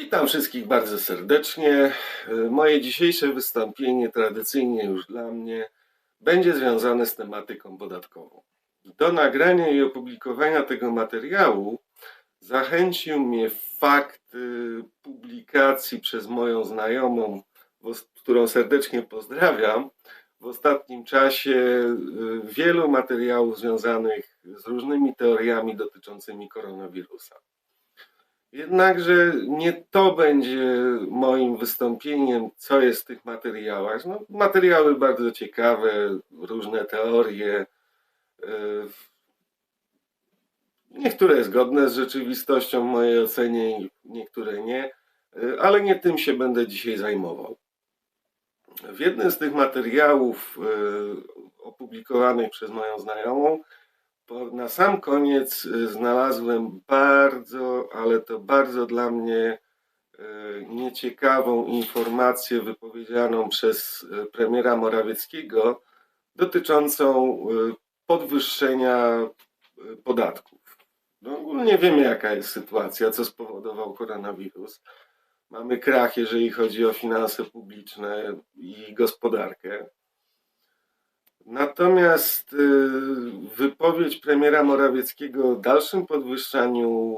Witam wszystkich bardzo serdecznie. Moje dzisiejsze wystąpienie, tradycyjnie już dla mnie, będzie związane z tematyką podatkową. Do nagrania i opublikowania tego materiału zachęcił mnie fakt y, publikacji przez moją znajomą, którą serdecznie pozdrawiam, w ostatnim czasie y, wielu materiałów związanych z różnymi teoriami dotyczącymi koronawirusa. Jednakże nie to będzie moim wystąpieniem, co jest w tych materiałach. No, materiały bardzo ciekawe, różne teorie, y, niektóre zgodne z rzeczywistością w mojej ocenie, niektóre nie, y, ale nie tym się będę dzisiaj zajmował. W jednym z tych materiałów y, opublikowanych przez moją znajomą na sam koniec y, znalazłem bardzo, ale to bardzo dla mnie y, nieciekawą informację wypowiedzianą przez y, premiera Morawieckiego dotyczącą podwyższenia podatków. No, ogólnie wiemy, jaka jest sytuacja, co spowodował koronawirus. Mamy krach, jeżeli chodzi o finanse publiczne i gospodarkę. Natomiast y, wypowiedź premiera Morawieckiego o dalszym podwyższaniu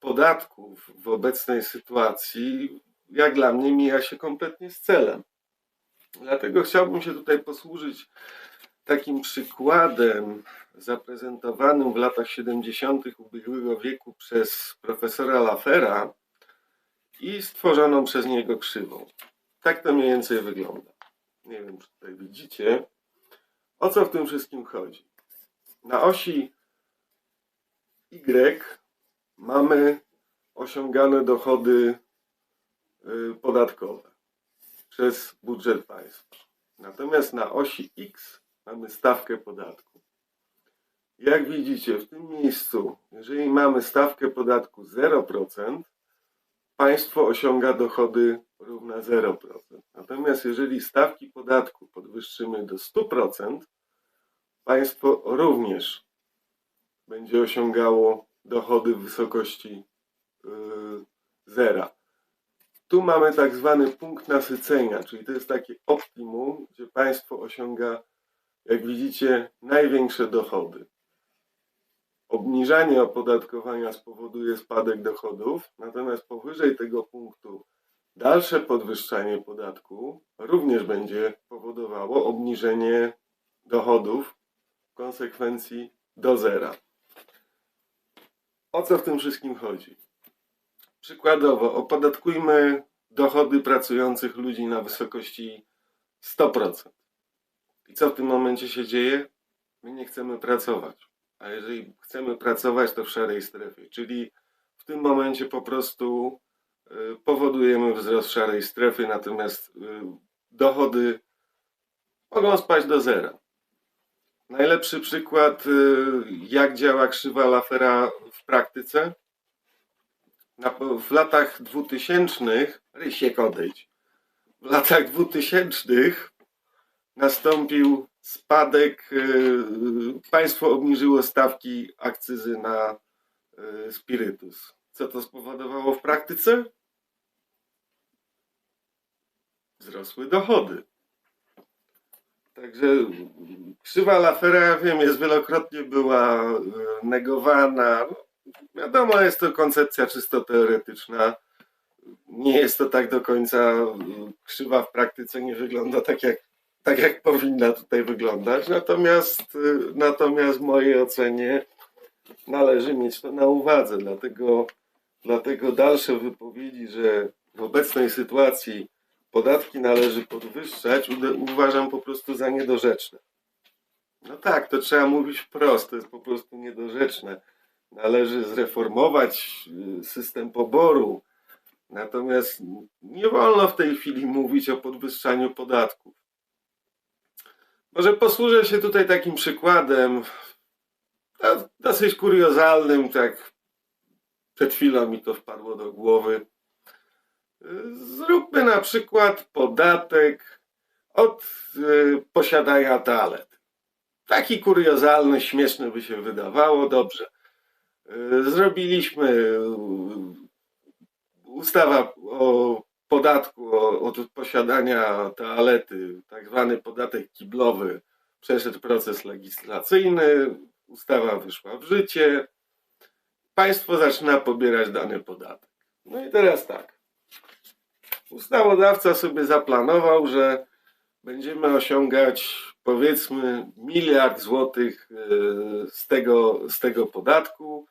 podatków w obecnej sytuacji, jak dla mnie, mija się kompletnie z celem. Dlatego chciałbym się tutaj posłużyć takim przykładem zaprezentowanym w latach 70. ubiegłego wieku przez profesora Lafera i stworzoną przez niego krzywą. Tak to mniej więcej wygląda. Nie wiem, czy tutaj widzicie. O co w tym wszystkim chodzi? Na osi Y mamy osiągane dochody y, podatkowe przez budżet państwa. Natomiast na osi X mamy stawkę podatku. Jak widzicie, w tym miejscu, jeżeli mamy stawkę podatku 0%, państwo osiąga dochody równe 0%. Natomiast jeżeli stawki podatku podwyższymy do 100%, państwo również będzie osiągało dochody w wysokości yy, zera. Tu mamy tak zwany punkt nasycenia, czyli to jest takie optimum, gdzie państwo osiąga, jak widzicie, największe dochody. Obniżanie opodatkowania spowoduje spadek dochodów, natomiast powyżej tego punktu dalsze podwyższanie podatku również będzie powodowało obniżenie dochodów w konsekwencji do zera. O co w tym wszystkim chodzi? Przykładowo, opodatkujmy dochody pracujących ludzi na wysokości 100%. I co w tym momencie się dzieje? My nie chcemy pracować. A jeżeli chcemy pracować, to w szarej strefie. Czyli w tym momencie po prostu y, powodujemy wzrost szarej strefy, natomiast y, dochody mogą spaść do zera. Najlepszy przykład, y, jak działa krzywa Lafera w praktyce. W latach 2000, Rysiek odejdź, w latach 2000 nastąpił spadek, y, państwo obniżyło stawki akcyzy na y, spirytus. Co to spowodowało w praktyce? Wzrosły dochody. Także krzywa Lafera, ja wiem, jest wielokrotnie była y, negowana. Wiadomo, jest to koncepcja czysto teoretyczna. Nie jest to tak do końca y, krzywa w praktyce, nie wygląda tak jak, tak jak powinna tutaj wyglądać. Natomiast, y, natomiast w mojej ocenie należy mieć to na uwadze. Dlatego, dlatego dalsze wypowiedzi, że w obecnej sytuacji podatki należy podwyższać, uważam po prostu za niedorzeczne. No tak, to trzeba mówić wprost, to jest po prostu niedorzeczne. Należy zreformować y, system poboru, natomiast nie wolno w tej chwili mówić o podwyższaniu podatków. Może posłużę się tutaj takim przykładem, dosyć kuriozalnym, tak przed chwilą mi to wpadło do głowy. Zróbmy na przykład podatek od y, posiadania toalet. Taki kuriozalny, śmieszny by się wydawało, dobrze. Y, Zrobiliśmy, y, ustawa o podatku od posiadania toalety, tak zwany podatek kiblowy, przeszedł proces legislacyjny, ustawa wyszła w życie, państwo zaczyna pobierać dany podatek. No i teraz tak. Ustawodawca sobie zaplanował, że będziemy osiągać powiedzmy miliard złotych e, z tego, z tego podatku.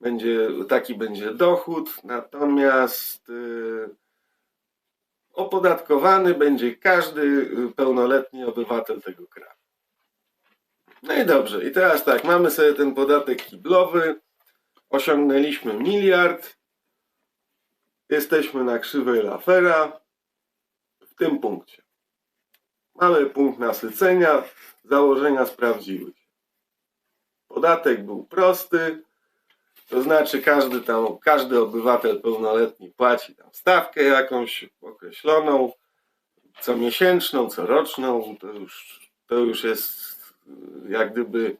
Będzie, taki będzie dochód, natomiast e, opodatkowany będzie każdy e, pełnoletni obywatel tego kraju. No i dobrze, i teraz tak, mamy sobie ten podatek kiblowy, osiągnęliśmy miliard, jesteśmy na krzywej Lafera w tym punkcie. Mamy punkt nasycenia, założenia sprawdziły się. Podatek był prosty, to znaczy każdy tam, każdy obywatel pełnoletni płaci tam stawkę jakąś określoną, co miesięczną, coroczną, to już, to już jest y, jak gdyby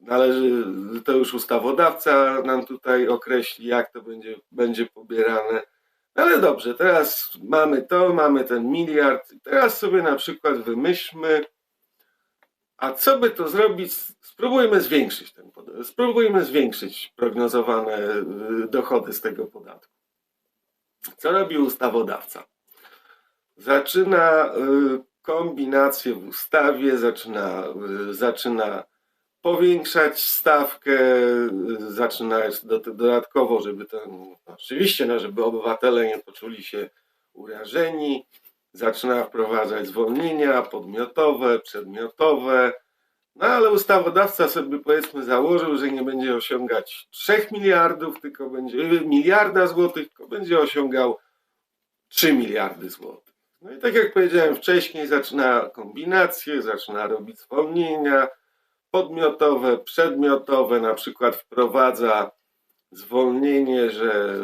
należy, to już ustawodawca nam tutaj określi, jak to będzie, będzie pobierane. Ale dobrze, teraz mamy to, mamy ten miliard. Teraz sobie na przykład wymyślmy, a co by to zrobić? Spróbujmy zwiększyć ten podatek. Spróbujmy zwiększyć prognozowane y, dochody z tego podatku. Co robi ustawodawca? Zaczyna y, kombinację w ustawie, zaczyna, y, zaczyna powiększać stawkę, zaczyna do, dodatkowo, żeby ten, oczywiście, no, żeby obywatele nie poczuli się urażeni, zaczyna wprowadzać zwolnienia podmiotowe, przedmiotowe, no ale ustawodawca sobie powiedzmy założył, że nie będzie osiągać 3 miliardów, tylko będzie y, miliarda złotych, tylko będzie osiągał 3 miliardy złotych. No i tak jak powiedziałem wcześniej, zaczyna kombinacje, zaczyna robić zwolnienia, podmiotowe, przedmiotowe, na przykład wprowadza zwolnienie, że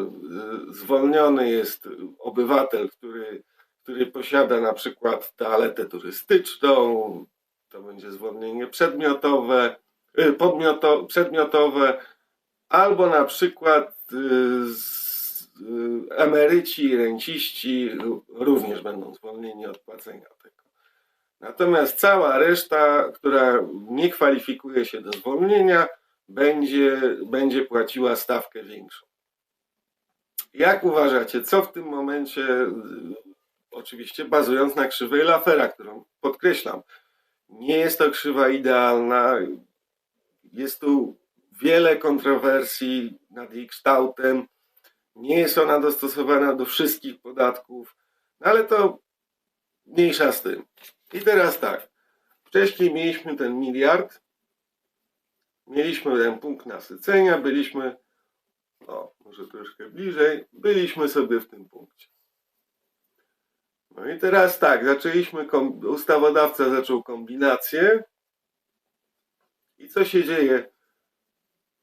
y, zwolniony jest obywatel, który, który posiada na przykład toaletę turystyczną, to będzie zwolnienie przedmiotowe, y, podmioto, przedmiotowe, albo na przykład y, y, emeryci i renciści również będą zwolnieni od płacenia tego. Natomiast cała reszta, która nie kwalifikuje się do zwolnienia, będzie, będzie płaciła stawkę większą. Jak uważacie, co w tym momencie, oczywiście bazując na krzywej Lafera, którą podkreślam, nie jest to krzywa idealna, jest tu wiele kontrowersji nad jej kształtem, nie jest ona dostosowana do wszystkich podatków, no ale to mniejsza z tym. I teraz tak. Wcześniej mieliśmy ten miliard, mieliśmy ten punkt nasycenia, byliśmy, no może troszkę bliżej, byliśmy sobie w tym punkcie. No i teraz tak, zaczęliśmy, ustawodawca zaczął kombinację. I co się dzieje?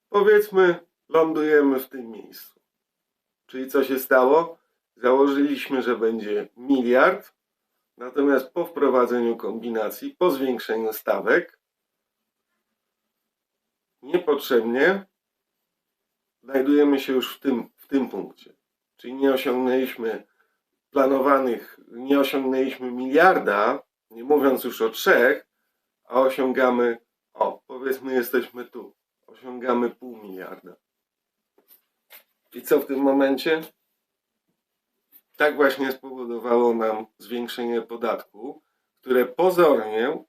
Powiedzmy, lądujemy w tym miejscu. Czyli co się stało? Założyliśmy, że będzie miliard, Natomiast po wprowadzeniu kombinacji, po zwiększeniu stawek, niepotrzebnie znajdujemy się już w tym, w tym punkcie. Czyli nie osiągnęliśmy planowanych, nie osiągnęliśmy miliarda, nie mówiąc już o trzech, a osiągamy, o, powiedzmy, jesteśmy tu, osiągamy pół miliarda. I co w tym momencie? tak właśnie spowodowało nam zwiększenie podatku, które pozornie,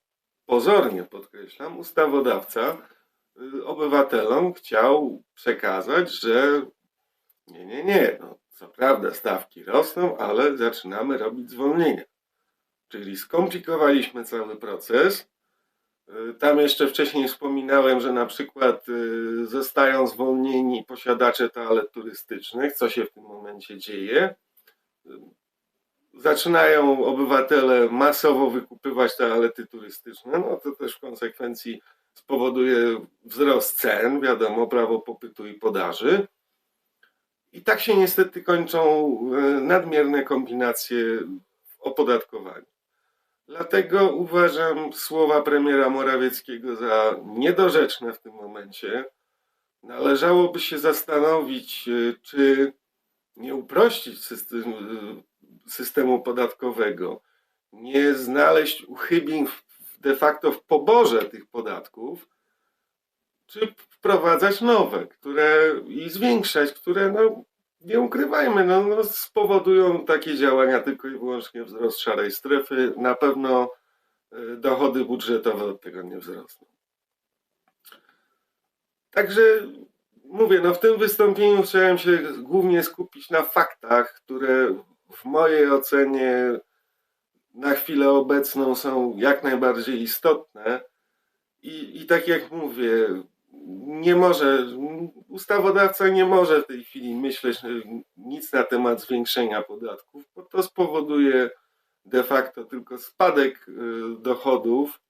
pozornie podkreślam, ustawodawca y, obywatelom chciał przekazać, że nie, nie, nie, no, co prawda stawki rosną, ale zaczynamy robić zwolnienia. Czyli skomplikowaliśmy cały proces. Y, Tam jeszcze wcześniej wspominałem, że na przykład y, zostają zwolnieni posiadacze toalet turystycznych, co się w tym momencie dzieje zaczynają obywatele masowo wykupywać toalety turystyczne, no to też w konsekwencji spowoduje wzrost cen, wiadomo, prawo popytu i podaży. I tak się niestety kończą e, nadmierne kombinacje w opodatkowaniu. Dlatego uważam słowa premiera Morawieckiego za niedorzeczne w tym momencie. Należałoby się zastanowić, e, czy nie uprościć systemu, systemu podatkowego, nie znaleźć uchybień de facto w poborze tych podatków, czy wprowadzać nowe, które i zwiększać, które no, nie ukrywajmy, no, no, spowodują takie działania tylko i wyłącznie wzrost szarej strefy. Na pewno y, dochody budżetowe od tego nie wzrosną. Także mówię, no w tym wystąpieniu chciałem się głównie skupić na faktach, które w mojej ocenie na chwilę obecną są jak najbardziej istotne. I, I tak jak mówię, nie może, ustawodawca nie może w tej chwili myśleć y, nic na temat zwiększenia podatków, bo to spowoduje de facto tylko spadek y, dochodów.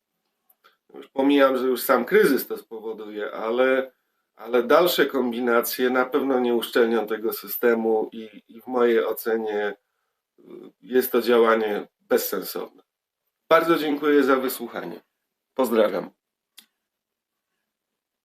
Już pomijam, że już sam kryzys to spowoduje, ale, ale dalsze kombinacje na pewno nie uszczelnią tego systemu i, i w mojej ocenie y, jest to działanie bezsensowne. Bardzo dziękuję za wysłuchanie. Pozdrawiam.